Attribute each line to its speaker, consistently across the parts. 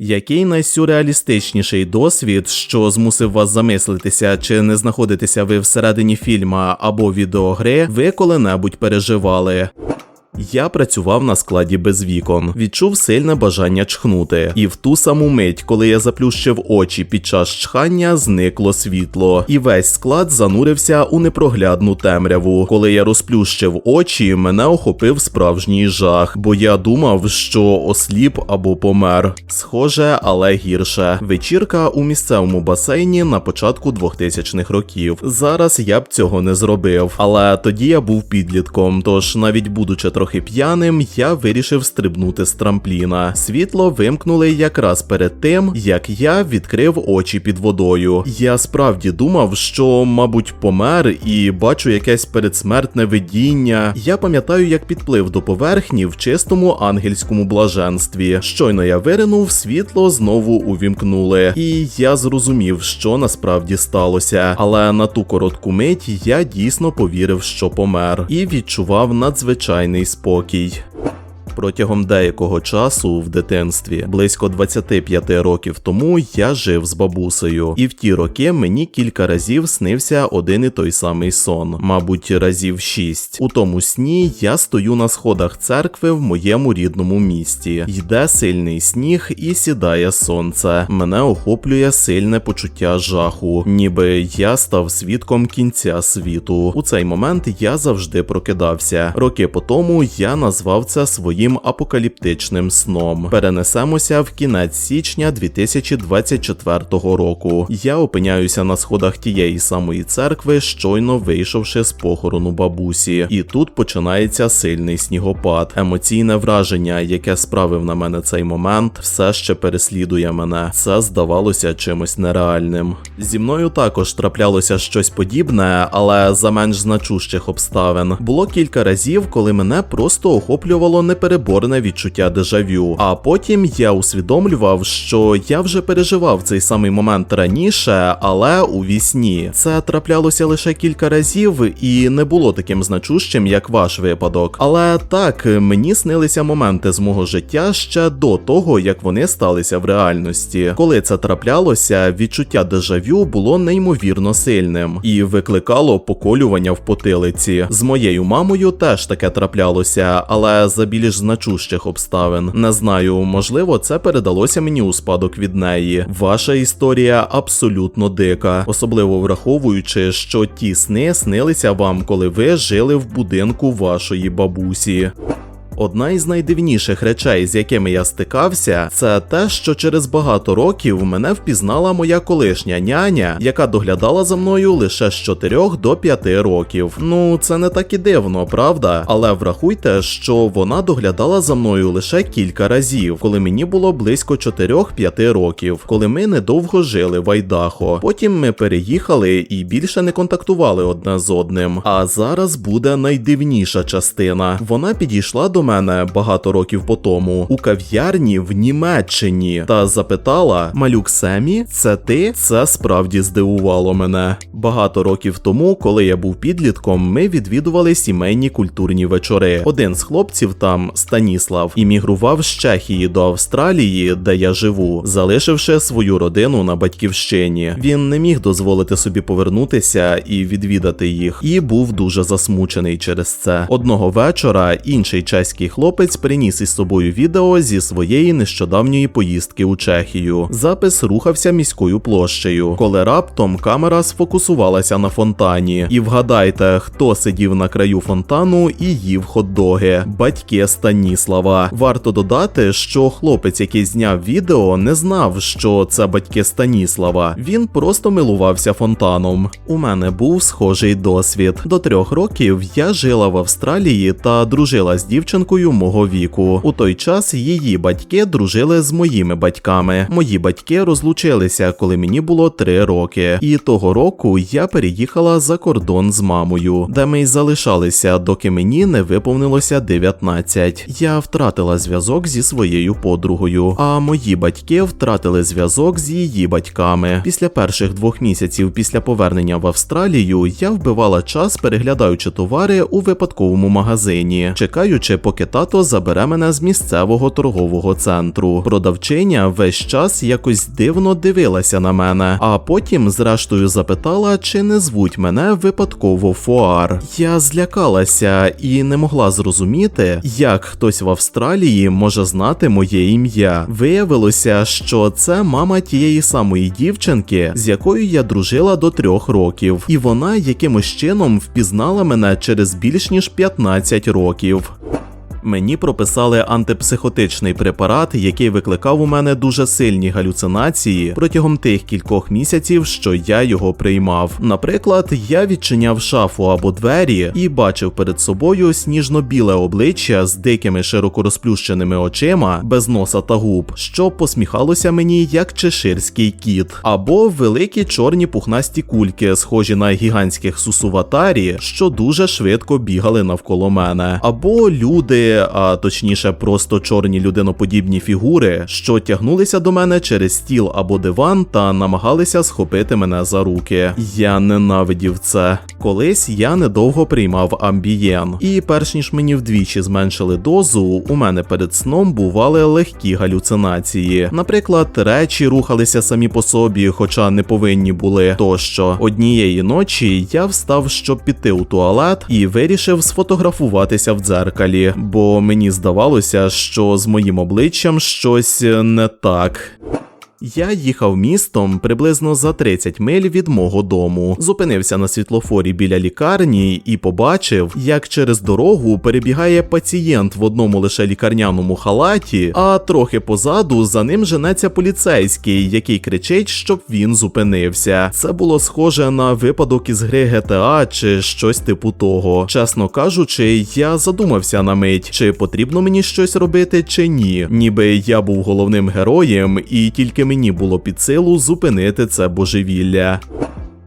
Speaker 1: Який найсюрреалістичніший досвід, що змусив вас замислитися, чи не знаходитеся ви всередині фільма або відеогри, ви коли-небудь переживали? Я працював на складі без вікон, відчув сильне бажання чхнути, і в ту саму мить, коли я заплющив очі під час чхання, зникло світло, і весь склад занурився у непроглядну темряву. Коли я розплющив очі, мене охопив справжній жах, бо я думав, що осліп або помер. Схоже, але гірше. Вечірка у місцевому басейні на початку 2000-х років. Зараз я б цього не зробив, але тоді я був підлітком, тож навіть будучи трохи п'яним, я вирішив стрибнути з трампліна. Світло вимкнули якраз перед тим, як я відкрив очі під водою. Я справді думав, що, мабуть, помер і бачу якесь передсмертне видіння. Я пам'ятаю, як підплив до поверхні в чистому ангельському блаженстві. Щойно я виринув, світло знову увімкнули, і я зрозумів, що насправді сталося. Але на ту коротку мить я дійсно повірив, що помер, і відчував надзвичайний спокій спокій. Протягом деякого часу в дитинстві, близько 25 років тому, я жив з бабусею, і в ті роки мені кілька разів снився один і той самий сон, мабуть, разів шість. У тому сні я стою на сходах церкви в моєму рідному місті. Йде сильний сніг і сідає сонце. Мене охоплює сильне почуття жаху, ніби я став свідком кінця світу. У цей момент я завжди прокидався. Роки по тому я назвав це своїм апокаліптичним сном. Перенесемося в кінець січня 2024 року. Я опиняюся на сходах тієї самої церкви, щойно вийшовши з похорону бабусі. І тут починається сильний снігопад. Емоційне враження, яке справив на мене цей момент, все ще переслідує мене. Це здавалося чимось нереальним. Зі мною також траплялося щось подібне, але за менш значущих обставин. Було кілька разів, коли мене просто охоплювало непереборне відчуття дежавю. А потім я усвідомлював, що я вже переживав цей самий момент раніше, але у вісні. Це траплялося лише кілька разів і не було таким значущим, як ваш випадок. Але так, мені снилися моменти з мого життя ще до того, як вони сталися в реальності. Коли це траплялося, відчуття дежавю було неймовірно сильним і викликало поколювання в потилиці. З моєю мамою теж таке траплялося, але за більш значущих обставин. Не знаю, можливо, це передалося мені у спадок від неї. Ваша історія абсолютно дика, особливо враховуючи, що ті сни снилися вам, коли ви жили в будинку вашої бабусі. Одна із найдивніших речей, з якими я стикався, це те, що через багато років мене впізнала моя колишня няня, яка доглядала за мною лише з 4 до 5 років. Ну, це не так і дивно, правда? Але врахуйте, що вона доглядала за мною лише кілька разів, коли мені було близько 4-5 років, коли ми недовго жили в Айдахо. Потім ми переїхали і більше не контактували одне з одним. А зараз буде найдивніша частина. Вона підійшла до мене багато років по тому у кав'ярні в Німеччині та запитала: Малюк Семі, це ти? Це справді здивувало мене. Багато років тому, коли я був підлітком, ми відвідували сімейні культурні вечори. Один з хлопців там, Станіслав, іммігрував з Чехії до Австралії, де я живу, залишивши свою родину на батьківщині. Він не міг дозволити собі повернутися і відвідати їх, і був дуже засмучений через це. Одного вечора інший чеський хлопець приніс із собою відео зі своєї нещодавньої поїздки у Чехію. Запис рухався міською площею, коли раптом камера сфокусувалася на фонтані. І вгадайте, хто сидів на краю фонтану і їв хот-доги. батьки Станіслава. Варто додати, що хлопець, який зняв відео, не знав, що це батьки Станіслава. Він просто милувався фонтаном. У мене був схожий досвід. До трьох років я жила в Австралії та дружила з дівчинкою мого віку. У той час її батьки дружили з моїми батьками. Мої батьки розлучилися, коли мені було три роки. І того року я переїхала за кордон з мамою, де ми й залишалися, доки мені не виповнилося 19. Я втратила зв'язок зі своєю подругою, а мої батьки втратили зв'язок з її батьками. Після перших двох місяців після повернення в Австралію я вбивала час, переглядаючи товари у випадковому магазині, чекаючи, поки тато забере мене з місцевого торгового центру. Продавчиня весь час якось дивно дивилася на мене, а потім, зрештою, запитала, чи не звуть мене випадково Фуар. Я злякалася і не могла зрозуміти, як хтось в Австралії може знати моє ім'я. Виявилося, що це мама тієї самої дівчинки, з якою я дружила до трьох років, і вона якимось чином впізнала мене через більш ніж 15 років. Мені прописали антипсихотичний препарат, який викликав у мене дуже сильні галюцинації протягом тих кількох місяців, що я його приймав. Наприклад, я відчиняв шафу або двері і бачив перед собою сніжно-біле обличчя з дикими широко розплющеними очима, без носа та губ, що посміхалося мені як чеширський кіт, або великі чорні пухнасті кульки, схожі на гігантських сусуватарі, що дуже швидко бігали навколо мене, або люди а точніше, просто чорні людиноподібні фігури, що тягнулися до мене через стіл або диван та намагалися схопити мене за руки. Я ненавидів це. Колись я недовго приймав амбієн, і перш ніж мені вдвічі зменшили дозу, у мене перед сном бували легкі галюцинації. Наприклад, речі рухалися самі по собі, хоча не повинні були. Тощо однієї ночі я встав, щоб піти у туалет, і вирішив сфотографуватися в дзеркалі. Бо мені здавалося, що з моїм обличчям щось не так. Я їхав містом приблизно за 30 миль від мого дому, зупинився на світлофорі біля лікарні і побачив, як через дорогу перебігає пацієнт в одному лише лікарняному халаті, а трохи позаду за ним женеться поліцейський, який кричить, щоб він зупинився. Це було схоже на випадок із гри GTA чи щось типу того. Чесно кажучи, я задумався на мить, чи потрібно мені щось робити, чи ні. Ніби я був головним героєм, і тільки мені було під силу зупинити це божевілля.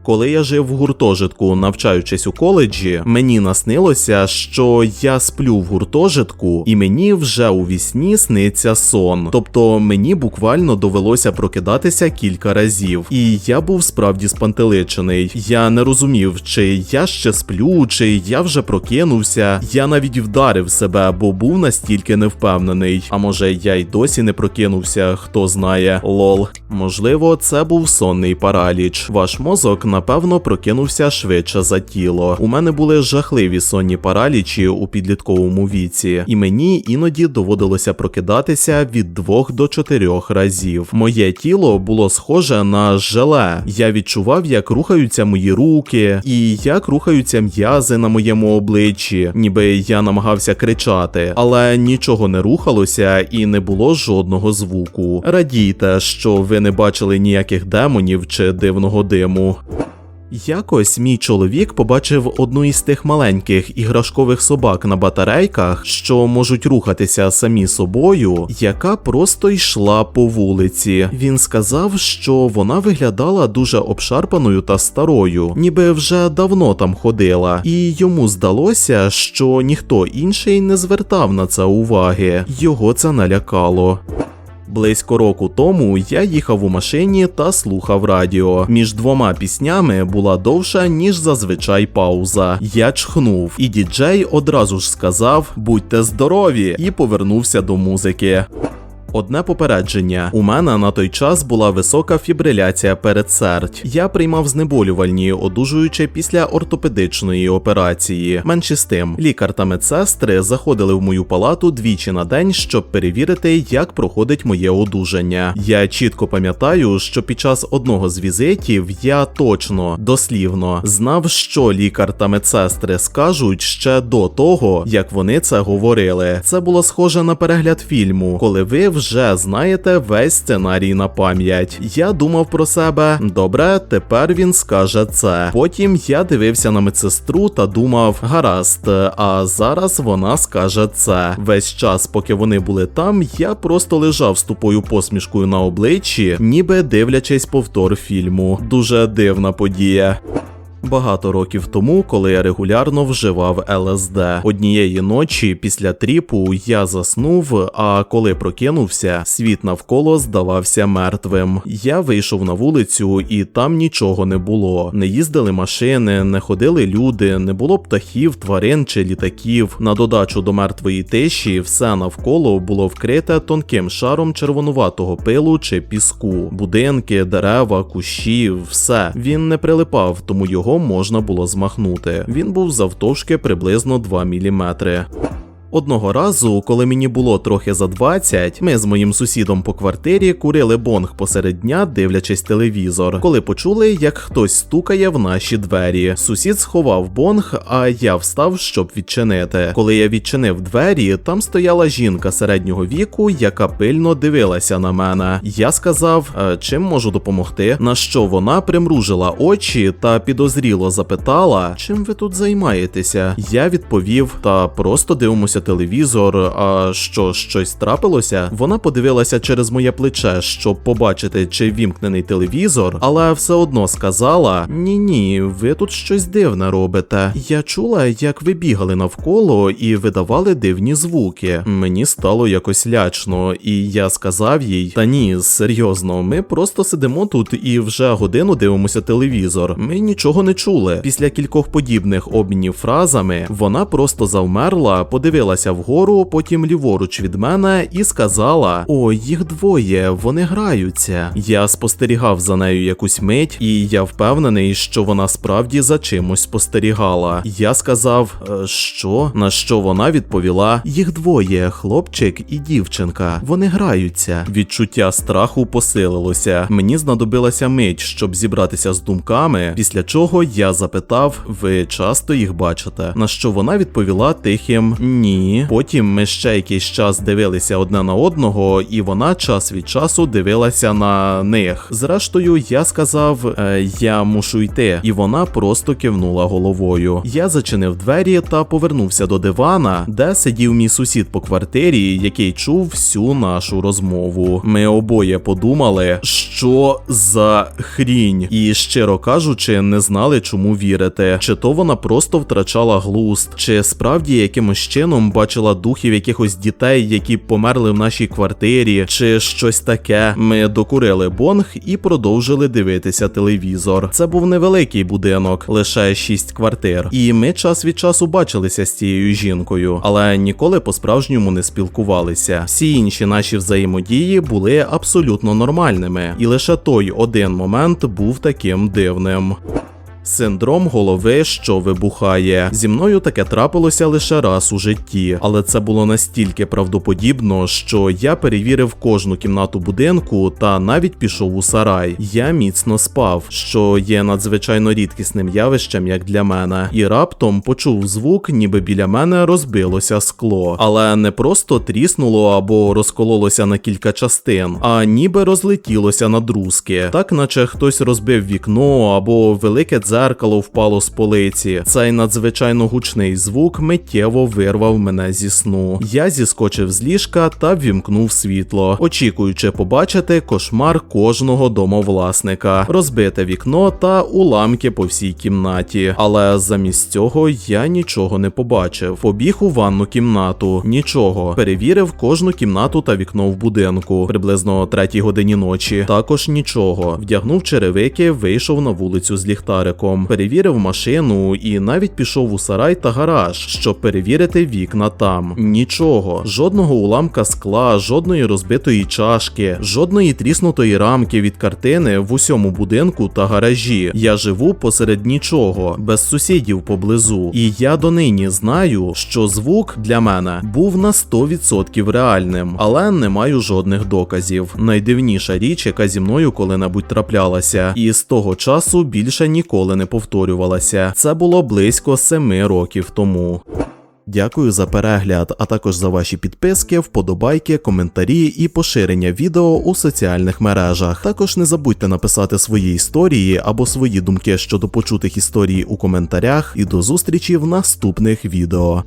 Speaker 1: Коли я жив в гуртожитку, навчаючись у коледжі, мені наснилося, що я сплю в гуртожитку, і мені вже у вісні сниться сон. Тобто мені буквально довелося прокидатися кілька разів, і я був справді спантеличений. Я не розумів, чи я ще сплю, чи я вже прокинувся. Я навіть вдарив себе, бо був настільки невпевнений. А може я й досі не прокинувся, хто знає, лол. Можливо, це був сонний параліч. Ваш мозок напевно прокинувся швидше за тіло. У мене були жахливі сонні паралічі у підлітковому віці, і мені іноді доводилося прокидатися від двох до чотирьох разів. Моє тіло було схоже на желе. Я відчував, як рухаються мої руки, і як рухаються м'язи на моєму обличчі, ніби я намагався кричати, але нічого не рухалося і не було жодного звуку. Радійте, що ви не бачили ніяких демонів чи дивного диму. Якось мій чоловік побачив одну із тих маленьких іграшкових собак на батарейках, що можуть рухатися самі собою, яка просто йшла по вулиці. Він сказав, що вона виглядала дуже обшарпаною та старою, ніби вже давно там ходила, і йому здалося, що ніхто інший не звертав на це уваги. Його це налякало. Близько року тому я їхав у машині та слухав радіо. Між двома піснями була довша, ніж зазвичай пауза. Я чхнув, і діджей одразу ж сказав: Будьте здорові! і повернувся до музики. Одне попередження: у мене на той час була висока фібриляція передсердь. Я приймав знеболювальні, одужуючи після ортопедичної операції. Менше з тим, лікар та медсестри заходили в мою палату двічі на день, щоб перевірити, як проходить моє одужання. Я чітко пам'ятаю, що під час одного з візитів я точно дослівно знав, що лікар та медсестри скажуть ще до того, як вони це говорили. Це було схоже на перегляд фільму, коли ви вже знаєте весь сценарій на пам'ять. Я думав про себе, добре, тепер він скаже це. Потім я дивився на медсестру та думав, гаразд, а зараз вона скаже це. Весь час, поки вони були там, я просто лежав з тупою посмішкою на обличчі, ніби дивлячись повтор фільму. Дуже дивна подія. Багато років тому, коли я регулярно вживав ЛСД. Однієї ночі після тріпу я заснув, а коли прокинувся, світ навколо здавався мертвим. Я вийшов на вулицю, і там нічого не було. Не їздили машини, не ходили люди, не було птахів, тварин чи літаків. На додачу до мертвої тиші все навколо було вкрите тонким шаром червонуватого пилу чи піску. Будинки, дерева, кущі, все. Він не прилипав, тому його можна було змахнути. Він був завтовшки приблизно 2 міліметри. Одного разу, коли мені було трохи за 20, ми з моїм сусідом по квартирі курили бонг посеред дня, дивлячись телевізор, коли почули, як хтось стукає в наші двері. Сусід сховав бонг, а я встав, щоб відчинити. Коли я відчинив двері, там стояла жінка середнього віку, яка пильно дивилася на мене. Я сказав, «Е, чим можу допомогти. На що вона примружила очі та підозріло запитала, чим ви тут займаєтеся. Я відповів, та просто дивимося телевізор. А що, щось трапилося? Вона подивилася через моє плече, щоб побачити, чи вімкнений телевізор, але все одно сказала: Ні, ні, ви тут щось дивне робите. Я чула, як ви бігали навколо і видавали дивні звуки. Мені стало якось лячно, і я сказав їй: Та ні, серйозно, ми просто сидимо тут і вже годину дивимося телевізор. Ми нічого не чули. Після кількох подібних обмінів фразами вона просто завмерла, подивилася вгору, потім ліворуч від мене, і сказала: О, їх двоє, вони граються. Я спостерігав за нею якусь мить, і я впевнений, що вона справді за чимось спостерігала. Я сказав, «Е, що? На що вона відповіла: їх двоє, хлопчик і дівчинка. Вони граються. Відчуття страху посилилося. Мені знадобилася мить, щоб зібратися з думками, після чого я запитав: ви часто їх бачите? На що вона відповіла тихим ні. Потім ми ще якийсь час дивилися одне на одного, і вона час від часу дивилася на них. Зрештою, я сказав: «Е, я мушу йти, і вона просто кивнула головою. Я зачинив двері та повернувся до дивана, де сидів мій сусід по квартирі, який чув всю нашу розмову. Ми обоє подумали, що за хрінь, і щиро кажучи, не знали, чому вірити. Чи то вона просто втрачала глузд, чи справді якимось чином бачила духів якихось дітей, які померли в нашій квартирі, чи щось таке. Ми докурили бонг і продовжили дивитися телевізор. Це був невеликий будинок, лише шість квартир. І ми час від часу бачилися з цією жінкою, але ніколи по-справжньому не спілкувалися. Всі інші наші взаємодії були абсолютно нормальними, і лише той один момент був таким дивним. Синдром голови, що вибухає. Зі мною таке трапилося лише раз у житті, але це було настільки правдоподібно, що я перевірив кожну кімнату будинку та навіть пішов у сарай. Я міцно спав, що є надзвичайно рідкісним явищем, як для мене, і раптом почув звук, ніби біля мене розбилося скло, але не просто тріснуло або розкололося на кілька частин, а ніби розлетілося на друзки, так наче хтось розбив вікно або велике дзеркало впало з полиці. Цей надзвичайно гучний звук миттєво вирвав мене зі сну. Я зіскочив з ліжка та ввімкнув світло, очікуючи побачити кошмар кожного домовласника, розбите вікно та уламки по всій кімнаті. Але замість цього я нічого не побачив. Побіг у ванну кімнату, нічого. Перевірив кожну кімнату та вікно в будинку приблизно о третій годині ночі. Також нічого. Вдягнув черевики, вийшов на вулицю з ліхтариком, перевірив машину і навіть пішов у сарай та гараж, щоб перевірити вікна там. Нічого, жодного уламка скла, жодної розбитої чашки, жодної тріснутої рамки від картини в усьому будинку та гаражі. Я живу посеред нічого, без сусідів поблизу. І я донині знаю, що звук для мене був на 100% реальним, але не маю жодних доказів. Найдивніша річ, яка зі мною коли-небудь траплялася, і з того часу більше ніколи не повторювалася. Це було близько семи років тому. Дякую за перегляд, а також за ваші підписки, вподобайки, коментарі і поширення відео у соціальних мережах. Також не забудьте написати свої історії або свої думки щодо почутих історій у коментарях. І до зустрічі в наступних відео.